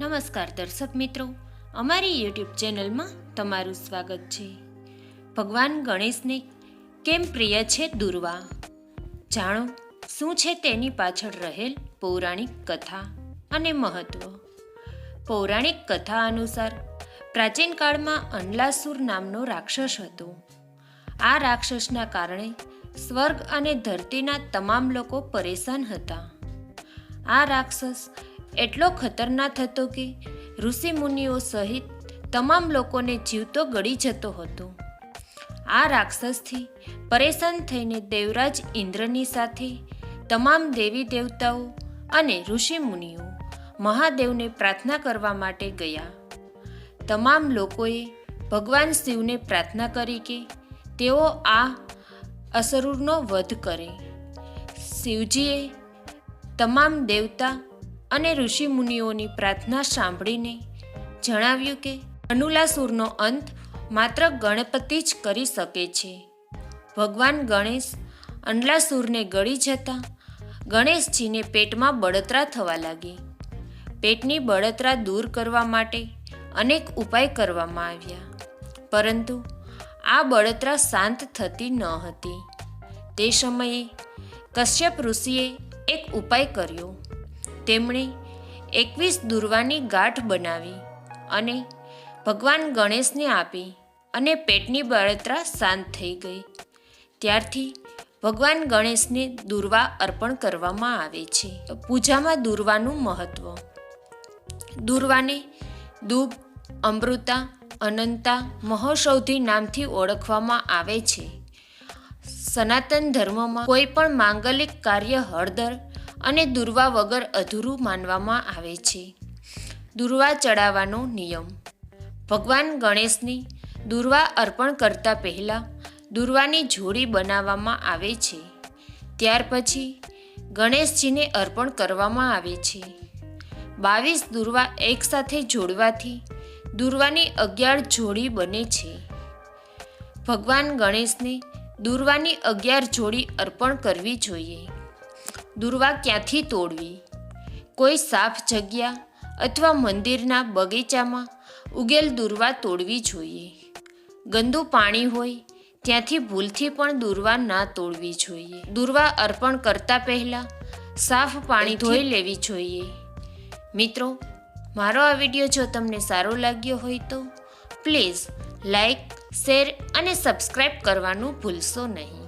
નમસ્કાર દર્શક મિત્રો, અમારી યુટ્યુબ ચેનલમાં તમારું સ્વાગત છે. ભગવાન ગણેશને કેમ પ્રિય છે દુર્વા? જાણો, શું છે તેની પાછળ રહેલ પૌરાણિક કથા અને મહત્વ? પૌરાણિક કથા અનુસાર, પ્રાચીન કાળમાં અનલાસુર નામનો રાક્ષસ હતો. આ રાક્ષસના કારણે સ્વર્ગ અને ધરતીના તમામ લોકો પરેશાન હતા. આ રાક્ષસ એટલો ખતરનાક હતો કે ઋષિ મુનિઓ સહિત તમામ લોકોને જીવતો ગળી જતો હતો. આ રાક્ષસથી પરેશાન થઈને દેવરાજ ઇન્દ્રની સાથે તમામ દેવી દેવતાઓ અને ઋષિ મુનિઓ મહાદેવને પ્રાર્થના કરવા માટે ગયા. તમામ લોકોએ ભગવાન શિવને પ્રાર્થના કરી કે તેઓ આ અસુરનો વધ કરે. શિવજીએ તમામ દેવતા અને ઋષિ મુનિઓની પ્રાર્થના સાંભળીને જણાવ્યું કે અનુલાસુરનો અંત માત્ર ગણપતિ જ કરી શકે છે. ભગવાન ગણેશ અંડલાસુરને ગળી જતા ગણેશજીને પેટમાં બળતરા થવા લાગી. પેટની બળતરા દૂર કરવા માટે અનેક ઉપાય કરવામાં આવ્યા. પરંતુ આ બળતરા શાંત થતી ન હતી. તે સમયે કશ્યપ ઋષિએ એક ઉપાય કર્યો. તેમણે એકવીસ દુર્વાની ગાંઠ બનાવી અને ભગવાન ગણેશને આપી અને પેટની બળતરા શાંત થઈ ગઈ. ત્યારથી ભગવાન ગણેશને દુર્વા અર્પણ કરવામાં આવે છે. પૂજામાં દુર્વાનું મહત્વ. દુર્વાને દુબ અમૃતા, અનંતા, મહોષૌધી નામથી ઓળખવામાં આવે છે. સનાતન ધર્મમાં કોઈ પણ માંગલિક કાર્ય હળદર અને દુર્વા વગર અધૂરું માનવામાં આવે છે. દુર્વા ચડાવવાનો નિયમ. ભગવાન ગણેશને દુર્વા અર્પણ કરતા પહેલાં દુર્વાની જોડી બનાવવામાં આવે છે. ત્યાર પછી ગણેશજીને અર્પણ કરવામાં આવે છે. બાવીસ દુર્વા એકસાથે જોડવાથી દુર્વાની અગિયાર જોડી બને છે. ભગવાન ગણેશને દુર્વાની અગિયાર જોડી અર્પણ કરવી જોઈએ. દુર્વા ક્યાંથી તોડવી? કોઈ સાફ જગ્યા અથવા મંદિરના બગીચામાં ઉગેલ દુર્વા તોડવી જોઈએ. ગંદુ પાણી હોય ત્યાંથી ભૂલથી પણ દુર્વા ના તોડવી જોઈએ. દુર્વા અર્પણ કરતા પહેલાં સાફ પાણી ધોઈ લેવી જોઈએ. મિત્રો મારો આ વીડિયો જો તમને સારો લાગ્યો હોય તો પ્લીઝ લાઈક શેર અને સબસ્ક્રાઈબ કરવાનું ભૂલશો નહીં.